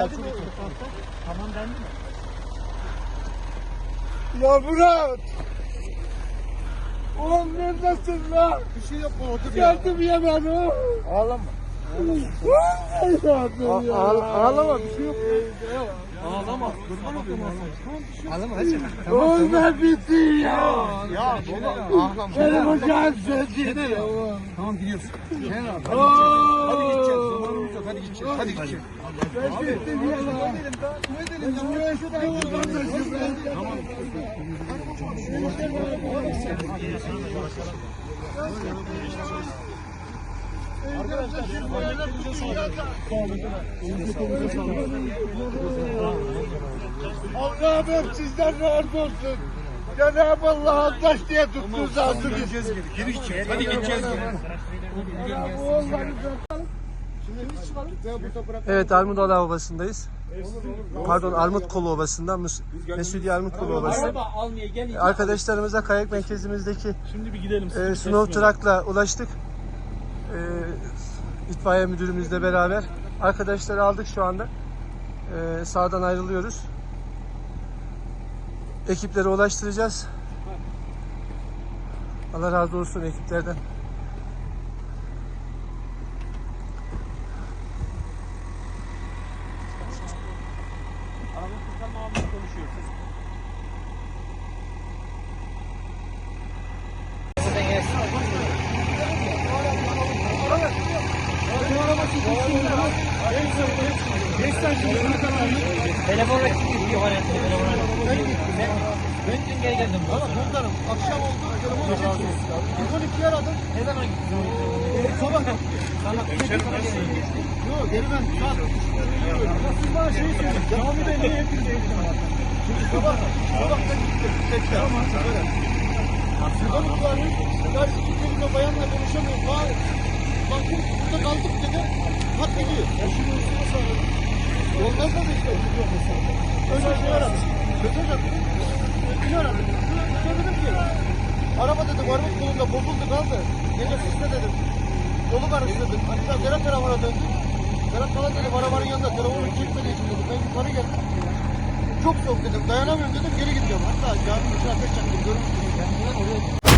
Geldi mi? Tamam dendi mi? Ya Murat! Oğlum neredesin lan? Bir şey yapma otur ya. Geldim Yemen o. Ağlama. Ağlama. Ağlama bir şey yok. Ağlama. Ağlama hadi. Oğlum ben bittim ya. Ya baba ağlama. Benim ocağım söndü. Tamam gidiyoruz. Hadi git. Hadi. Allah'ım sizden razı olsun. Cenab-ı Allah taş diye tuttunuz ağzını. Gideceğiz geri. Geri gideceğiz. Hadi gideceğiz Evet Armudoğlu Ovası'ndayız. Pardon Armutkolu Ovası'ndan Mus- Mesudiye Armutkolu Ovası. Arkadaşlarımıza kayak merkezimizdeki Şimdi bir gidelim. e, snow truck'la ulaştık. E, itfaiye müdürümüzle beraber. Arkadaşları aldık şu anda. E, sağdan ayrılıyoruz. Ekiplere ulaştıracağız. Allah razı olsun ekiplerden. Siz Telefonla gidiyor hayatını telefonla. Ben, dün geri geldim. Valla komutanım akşam oldu. Telefonu çektim. Telefonu ikiye aradım. Ne zaman gittin? Ee, sabah. Yok geri ben. Siz bana şey söyleyin. Camide niye hepiniz Şimdi sabah. Sabah ben gittim. Tekte. Tamam. Kullanıyor? Karşı kelime bayanla konuşamıyorum. Bağır. Baktım burada kaldık dedi. Hat gidiyor. Ya şimdi üstüne sarıldım. Olmaz da işte. Önce şey aradım. Kötü hocam. Ödünü aradım. Dedim ki. Araba dedim armut kolunda bozuldu kaldı. Gece siste dedim. Yolu karıştırdım. Hatta Berat tarafına döndüm. Berat falan dedim arabanın yanında telefonu çekmediği için dedim. Ben yukarı geldim. Çok soğuk dedim. Dayanamıyorum dedim. Geri gidiyorum. Hatta caminin içine ateş çaktım. Görmüştüm. Kendinden oraya